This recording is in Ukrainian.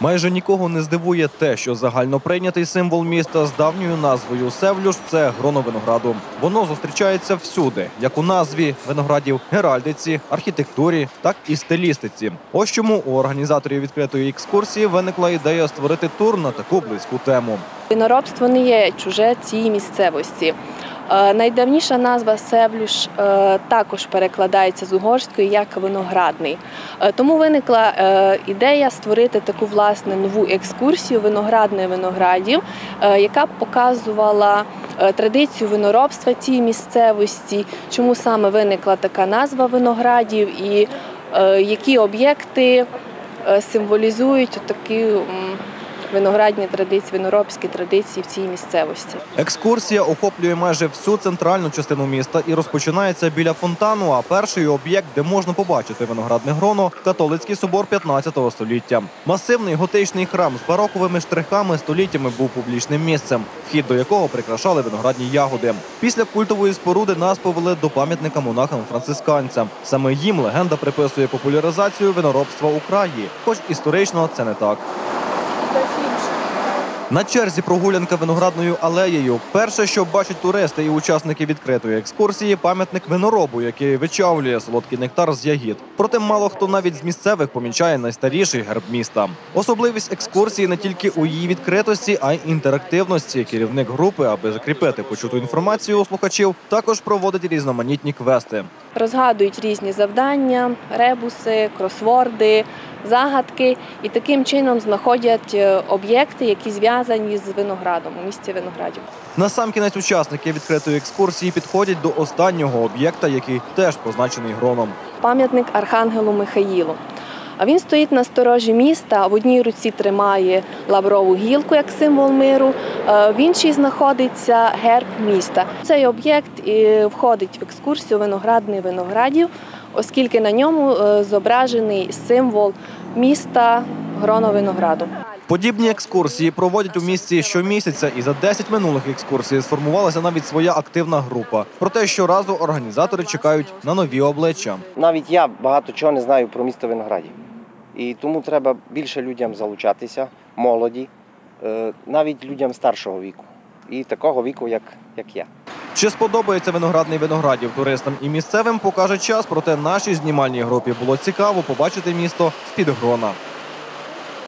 Майже нікого не здивує те, що загальноприйнятий символ міста з давньою назвою Севлюш це гроно винограду. Воно зустрічається всюди, як у назві виноградів, геральдиці, архітектурі, так і стилістиці. Ось чому у організаторів відкритої екскурсії виникла ідея створити тур на таку близьку тему. Виноробство не є чуже цій місцевості. Е, Найдавніша назва Севлюш е, також перекладається з угорської як виноградний. Е, Тому виникла ідея створити таку власне нову екскурсію виноградної виноградів, яка б показувала традицію виноробства цій місцевості, чому саме виникла така назва виноградів і які об'єкти символізують такі м, виноградні традиції, виноробські традиції в цій місцевості. Екскурсія охоплює майже всю центральну частину міста і розпочинається біля фонтану. А перший об'єкт, де можна побачити виноградне гроно, католицький собор 15 століття. Масивний готичний храм з бароковими штрихами століттями був публічним місцем, вхід до якого прикрашали виноградні ягоди. Після культової споруди нас повели до пам'ятника монахам францисканцям. Саме їм легенда приписує популяризацію виноробства у краї, хоч історично це не так. На черзі прогулянка виноградною алеєю. Перше, що бачать туристи і учасники відкритої екскурсії, пам'ятник виноробу, який вичавлює солодкий нектар з ягід. Проте мало хто навіть з місцевих помічає найстаріший герб міста. Особливість екскурсії не тільки у її відкритості, а й інтерактивності. Керівник групи, аби закріпити почуту інформацію у слухачів, також проводить різноманітні квести. Розгадують різні завдання, ребуси, кросворди, загадки і таким чином знаходять е, об'єкти, які зв'язані з виноградом у місті виноградів. Насамкінець учасники відкритої екскурсії підходять до останнього об'єкта, який теж позначений гроном. Пам'ятник Архангелу Михаїлу. А він стоїть на сторожі міста. В одній руці тримає лаврову гілку як символ миру, е, в іншій знаходиться герб міста. Цей об'єкт входить в екскурсію виноградний виноградів, оскільки на ньому е, зображений символ міста гроно винограду. Подібні екскурсії проводять у місті щомісяця, і за 10 минулих екскурсій сформувалася навіть своя активна група. Проте щоразу організатори чекають на нові обличчя. Навіть я багато чого не знаю про місто Виноградів. І тому треба більше людям залучатися, молоді, е, навіть людям старшого віку. І такого віку, як, як я. Чи сподобається виноградний виноградів туристам і місцевим, покаже час. Проте нашій знімальній групі було цікаво побачити місто з під грона.